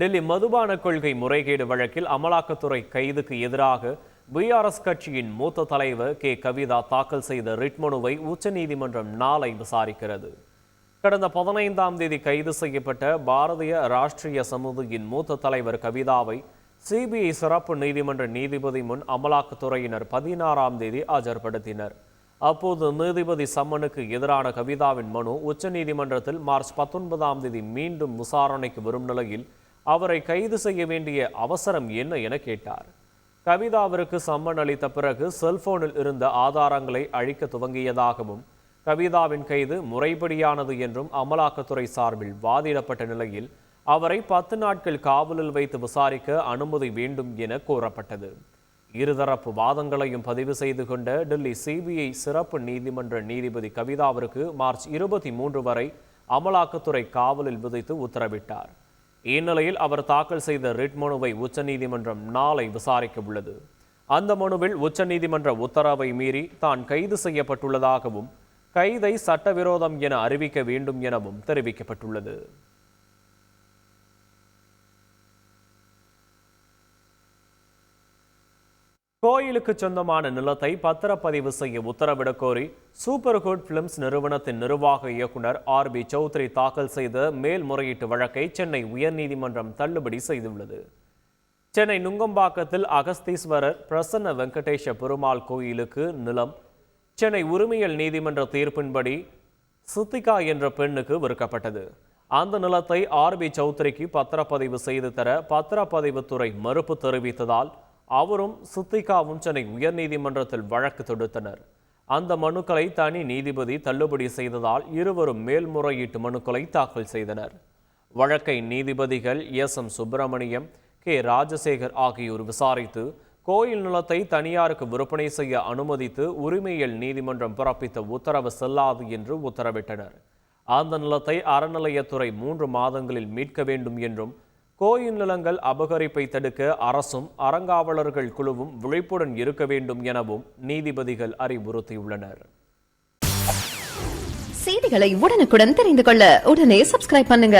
டெல்லி மதுபான கொள்கை முறைகேடு வழக்கில் அமலாக்கத்துறை கைதுக்கு எதிராக பிஆர்எஸ் கட்சியின் மூத்த தலைவர் கே. கவிதா தாக்கல் செய்த ரிட் மனுவை உச்சநீதிமன்றம் நாளை விசாரிக்கிறது. கடந்த பதினைந்தாம் தேதி கைது செய்யப்பட்ட பாரதிய ராஷ்டிரிய சமுதியின் மூத்த தலைவர் கவிதாவை சிபிஐ சிறப்பு நீதிமன்ற நீதிபதி முன் அமலாக்கத்துறையினர் பதினாறாம் தேதி ஆஜர்படுத்தினர். அப்போது நீதிபதி சம்மனுக்கு எதிரான கவிதாவின் மனு உச்சநீதிமன்றத்தில் மார்ச் பத்தொன்பதாம் தேதி மீண்டும் விசாரணைக்கு வரும் நிலையில் அவரை கைது செய்ய வேண்டிய அவசரம் என்ன என கேட்டார். கவிதாவிற்கு சம்மன் அளித்த பிறகு செல்போனில் இருந்த ஆதாரங்களை அழிக்க துவங்கியதாகவும் கவிதாவின் கைது முறைப்படியானது என்றும் அமலாக்கத்துறை சார்பில் வாதிடப்பட்ட நிலையில் அவரை பத்து நாட்கள் காவலில் வைத்து விசாரிக்க அனுமதி வேண்டும் என கோரப்பட்டது இருதரப்பு வாதங்களையும் பதிவு செய்து கொண்ட டெல்லி சிபிஐ சிறப்பு நீதிமன்ற நீதிபதி கவிதாவிற்கு மார்ச் இருபத்தி மூன்று வரை அமலாக்கத்துறை காவலில் விதித்து உத்தரவிட்டார். இந்நிலையில் அவர் தாக்கல் செய்த ரிட் மனுவை உச்சநீதிமன்றம் நாளை விசாரிக்க உள்ளது அந்த மனுவில் உச்சநீதிமன்ற உத்தரவை மீறி தான் கைது செய்யப்பட்டுள்ளதாகவும் கைதை சட்டவிரோதம் என அறிவிக்க வேண்டும் எனவும் தெரிவிக்கப்பட்டுள்ளது. கோயிலுக்கு சொந்தமான நிலத்தை பத்திரப்பதிவு செய்ய உத்தரவிடக் கோரி சூப்பர் குட் பிலிம்ஸ் நிறுவனத்தின் நிர்வாக இயக்குனர் ஆர் பி சௌத்ரி தாக்கல் செய்த மேல்முறையீட்டு வழக்கை சென்னை உயர்நீதிமன்றம் தள்ளுபடி செய்துள்ளது. சென்னை நுங்கம்பாக்கத்தில் அகஸ்தீஸ்வரர் பிரசன்ன வெங்கடேஷ பெருமாள் கோயிலுக்கு நிலம். சென்னை உரிமையல் நீதிமன்ற தீர்ப்பின்படி சித்திகா என்ற பெண்ணுக்கு விற்கப்பட்டது அந்த நிலத்தை ஆர் பி சௌத்ரிக்கு பத்திரப்பதிவு செய்து தர பத்திரப்பதிவுத்துறை மறுப்பு தெரிவித்ததால் அவரும் சித்திகாவும் சென்னை உயர்நீதிமன்றத்தில் வழக்கு தொடுத்தனர். அந்த மனுக்களை தனி நீதிபதி தள்ளுபடி செய்ததால் இருவரும் மேல்முறையீட்டு மனுக்களை தாக்கல் செய்தனர். வழக்கை நீதிபதிகள் S. M. Subramaniam K. Rajasekar ஆகியோர் விசாரித்து கோயில் நிலத்தை தனியாருக்கு விற்பனை செய்ய அனுமதித்து உரிமையியல் நீதிமன்றம் பிறப்பித்த உத்தரவு செல்லாது என்று உத்தரவிட்டனர். அந்த நிலத்தை அறநிலையத்துறை மூன்று மாதங்களில் மீட்க வேண்டும் என்றும் கோயில் நிலங்கள் அபகரிப்பை தடுக்க அரசும் அறங்காவலர்கள் குழுவும் விழிப்புடன் இருக்க வேண்டும் எனவும் நீதிபதிகள் அறிவுறுத்தியுள்ளனர். செய்திகளை உடனுக்குடன் தெரிந்து கொள்ள உடனே சப்ஸ்கிரைப் பண்ணுங்க.